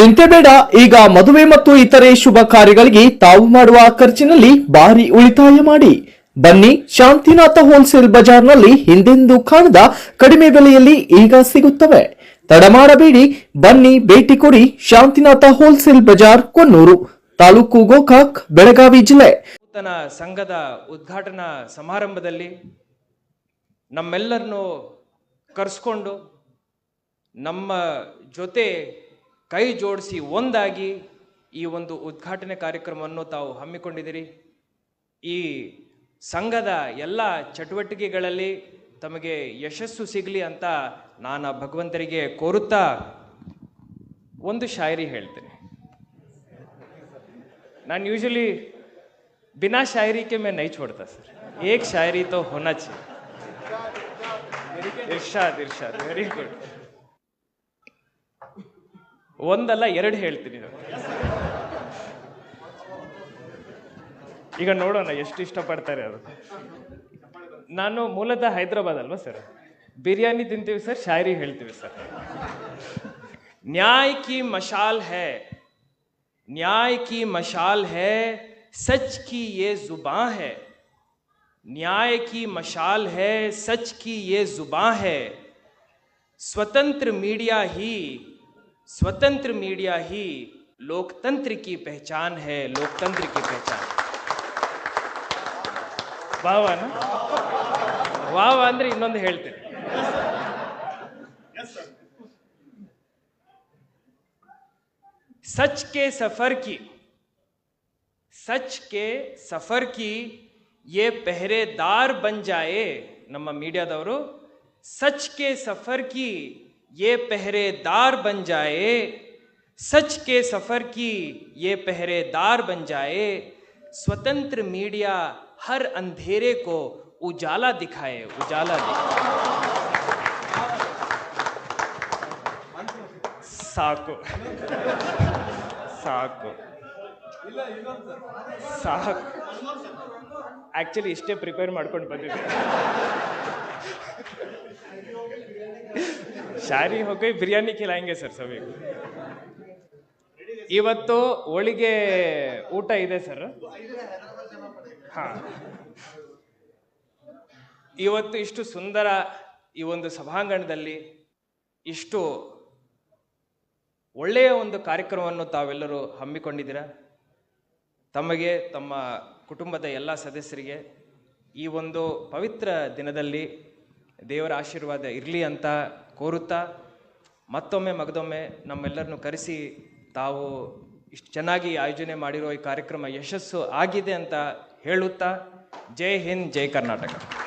ಚಿಂತೆ ಬೇಡ, ಈಗ ಮದುವೆ ಮತ್ತು ಇತರೆ ಶುಭ ಕಾರ್ಯಗಳಿಗೆ ತಾವು ಮಾಡುವ ಖರ್ಚಿನಲ್ಲಿ ಭಾರಿ ಉಳಿತಾಯ ಮಾಡಿ. ಬನ್ನಿ, ಶಾಂತಿನಾಥ ಹೋಲ್ಸೇಲ್ ಬಜಾರ್ನಲ್ಲಿ ಹಿಂದೆಂದೂ ಕಾಣದ ಕಡಿಮೆ ಬೆಲೆಯಲ್ಲಿ ಈಗ ಸಿಗುತ್ತವೆ. ತಡಮಾಡಬೇಡಿ ಬನ್ನಿ, ಭೇಟಿ ಕೊಡಿ ಶಾಂತಿನಾಥ ಹೋಲ್ಸೇಲ್ ಬಜಾರ್, ಕೊನ್ನೂರು, ತಾಲೂಕು ಗೋಕಾಕ್, ಬೆಳಗಾವಿ ಜಿಲ್ಲೆ. ನೂತನ ಸಂಘದ ಉದ್ಘಾಟನಾ ಸಮಾರಂಭದಲ್ಲಿ ನಮ್ಮೆಲ್ಲರನ್ನು ಕರೆಸ್ಕೊಂಡು ನಮ್ಮ ಜೊತೆ ಕೈ ಜೋಡಿಸಿ ಒಂದಾಗಿ ಈ ಒಂದು ಉದ್ಘಾಟನೆ ಕಾರ್ಯಕ್ರಮವನ್ನು ತಾವು ಹಮ್ಮಿಕೊಂಡಿದ್ದೀರಿ ಈ ಸಂಘದ ಎಲ್ಲ ಚಟುವಟಿಕೆಗಳಲ್ಲಿ ತಮಗೆ ಯಶಸ್ಸು ಸಿಗಲಿ ಅಂತ ನಾನು ಆ ಭಗವಂತರಿಗೆ ಕೋರುತ್ತಾ ಒಂದು ಶಾಯರಿ ಹೇಳ್ತೇನೆ ನಾನು यूजुअली बिना शायरी के मैं नहीं छोड़ता सर एक शायरी तो होना चाहिए ಇರ್ಷಾದ್ ಇರ್ಷಾದ್ ವೆರಿ ಗುಡ್ ಒಂದಲ್ಲ ಎರಡು ಹೇಳ್ತೀನಿ ನಾನು. ಈಗ ನೋಡೋಣ ಎಷ್ಟು ಇಷ್ಟಪಡ್ತಾರೆ ಅದು ನಾನು ಮೂಲತಃ ಹೈದರಾಬಾದ್ ಅಲ್ವಾ ಸರ್ ಬಿರಿಯಾನಿ ತಿಂತೀವಿ ಸರ್ ಶಾಯರಿ ಹೇಳ್ತೀವಿ ಸರ್ ನ್ಯಾಯ ಕಿ ಮಶಾಲ್ ಹೈ न्याय की मशाल है सच की ये जुबां है न्याय की मशाल है सच की ये जुबां है स्वतंत्र मीडिया ही स्वतंत्र मीडिया ही लोकतंत्र की पहचान है लोकतंत्र की पहचान ವಾಹ ವಾಹನ ವಾಹ ಅಂದ್ರೆ ಇನ್ನೊಂದು ಹೇಳ್ತೇನೆ सच के सफर की सच के सफर की ये पहरेदार बन जाए ನಮ್ಮ ಮೀಡಿಯಾದವರು सच के सफर की ये पहरेदार बन जाए सच के सफर की ये पहरेदार बन जाए स्वतंत्र मीडिया हर अंधेरे को उजाला दिखाए उजाला दिखाए ಸಾಕು ಸಾಕು ಸಾಕು ಆಕ್ಚುಲಿ ಇಷ್ಟೇ ಪ್ರಿಪೇರ್ ಮಾಡ್ಕೊಂಡು ಬಂದಿದ್ದೆ ಶಾರಿ ಹೋಗಿ ಬಿರಿಯಾನಿ ಖಿಲಾಯಂಗೆ ಸರ್ ಸಭೆ ಇವತ್ತು ಹೋಳಿಗೆ ಊಟ ಇದೆ ಸರ್. ಹಾ. ಇವತ್ತು ಇಷ್ಟು ಸುಂದರ ಈ ಒಂದು ಸಭಾಂಗಣದಲ್ಲಿ ಇಷ್ಟು ಒಳ್ಳೆಯ ಒಂದು ಕಾರ್ಯಕ್ರಮವನ್ನು ತಾವೆಲ್ಲರೂ ಹಮ್ಮಿಕೊಂಡಿದ್ದೀರಾ? ತಮಗೆ, ತಮ್ಮ ಕುಟುಂಬದ ಎಲ್ಲ ಸದಸ್ಯರಿಗೆ ಈ ಒಂದು ಪವಿತ್ರ ದಿನದಲ್ಲಿ ದೇವರ ಆಶೀರ್ವಾದ ಇರಲಿ ಅಂತ ಕೋರುತ್ತಾ ಮತ್ತೊಮ್ಮೆ ಮಗದೊಮ್ಮೆ ನಮ್ಮೆಲ್ಲರನ್ನು ಕರೆಸಿ ತಾವು ಇಷ್ಟು ಚೆನ್ನಾಗಿ ಆಯೋಜನೆ ಮಾಡಿರೋ ಈ ಕಾರ್ಯಕ್ರಮ ಯಶಸ್ಸು ಆಗಿದೆ ಅಂತ ಹೇಳುತ್ತಾ ಜೈ ಹಿಂದ್, ಜೈ ಕರ್ನಾಟಕ.